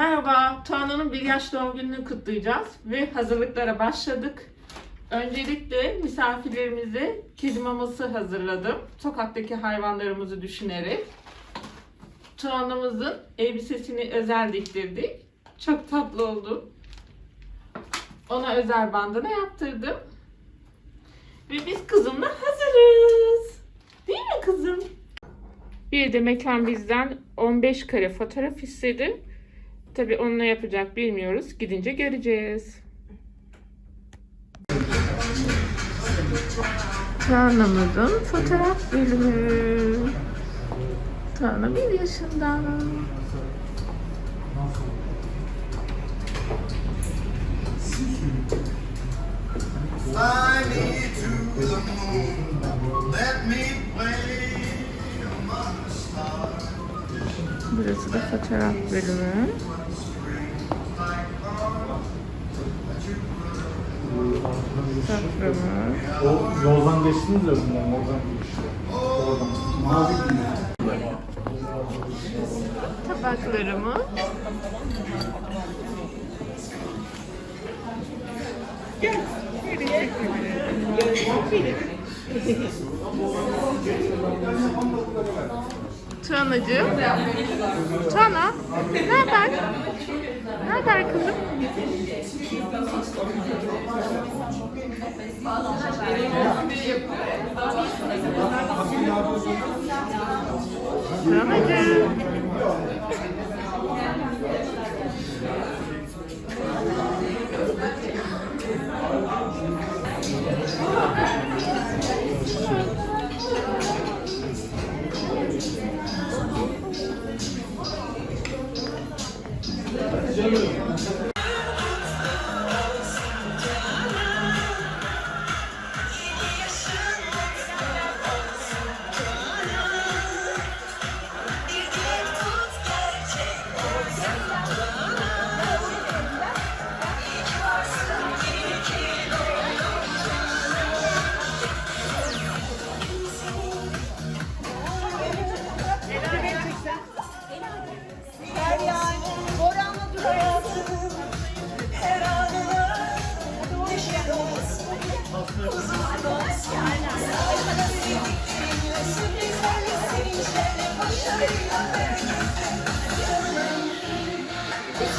Merhaba, Tuana'nın bir yaş doğum gününü kutlayacağız ve hazırlıklara başladık. Öncelikle misafirlerimize kedi maması hazırladım. Sokaktaki hayvanlarımızı düşünerek. Tuana'mızın elbisesini özel diktirdik. Çok tatlı oldu. Ona özel bandana yaptırdım. Ve biz kızımla hazırız. Değil mi kızım? Bir de mekan bizden 15 kare fotoğraf istedi. Tabii onunla yapacak bilmiyoruz. Gidince göreceğiz. Tuana'mızın fotoğraf bölümü. Tuana bir yaşında. Burası da fotoğraf bölümü. Soframız. O yoldan geçtiniz ya bundan oradan geçti. Oradan. Mavi. Tabaklarımız. Tuanacığım. Tuana. Ne haber? Ne haber kızım? Tuanacığım.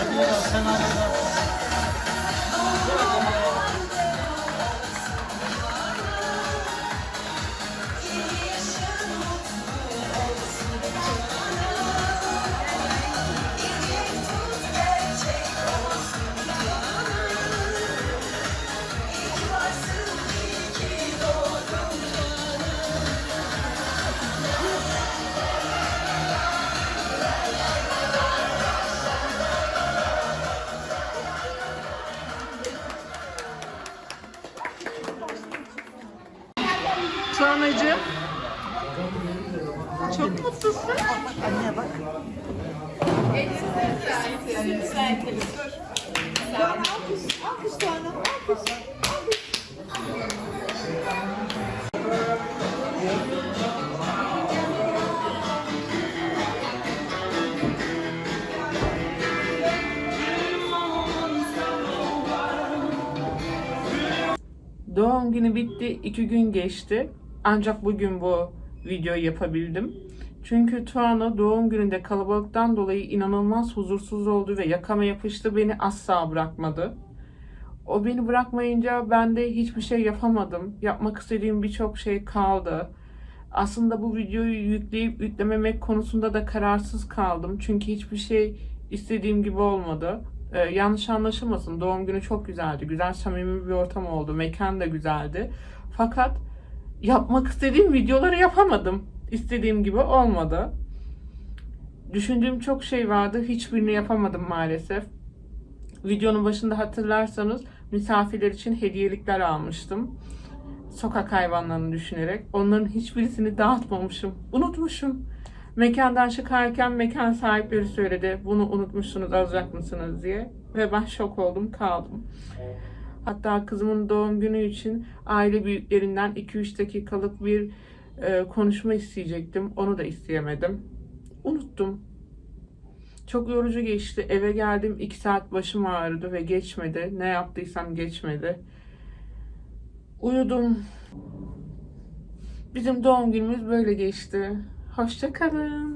Tuanacığım. Çok mutlusun. Anne bak Alkış, alkış tane, alkış, alkış. Doğum günü bitti. iki gün geçti. Ancak bugün bu videoyu yapabildim. Çünkü Tuana doğum gününde kalabalıktan dolayı inanılmaz huzursuz oldu ve yakama yapıştı. Beni asla bırakmadı. O beni bırakmayınca ben de hiçbir şey yapamadım. Yapmak istediğim birçok şey kaldı. Aslında bu videoyu yükleyip yüklememek konusunda da kararsız kaldım. Çünkü hiçbir şey istediğim gibi olmadı. Ee, yanlış anlaşılmasın. Doğum günü çok güzeldi. Güzel samimi bir ortam oldu. Mekan da güzeldi. Fakat yapmak istediğim videoları yapamadım. İstediğim gibi olmadı. Düşündüğüm çok şey vardı. Hiçbirini yapamadım maalesef. Videonun başında hatırlarsanız misafirler için hediyelikler almıştım. Sokak hayvanlarını düşünerek. Onların hiçbirisini dağıtmamışım. Unutmuşum. Mekandan çıkarken mekan sahipleri söyledi. Bunu unutmuşsunuz alacak mısınız diye. Ve ben şok oldum kaldım. Hatta kızımın doğum günü için aile büyüklerinden 2-3 dakikalık bir e, konuşma isteyecektim. Onu da isteyemedim. Unuttum. Çok yorucu geçti. Eve geldim 2 saat başım ağrıdı ve geçmedi. Ne yaptıysam geçmedi. Uyudum. Bizim doğum günümüz böyle geçti. Hoşça kalın.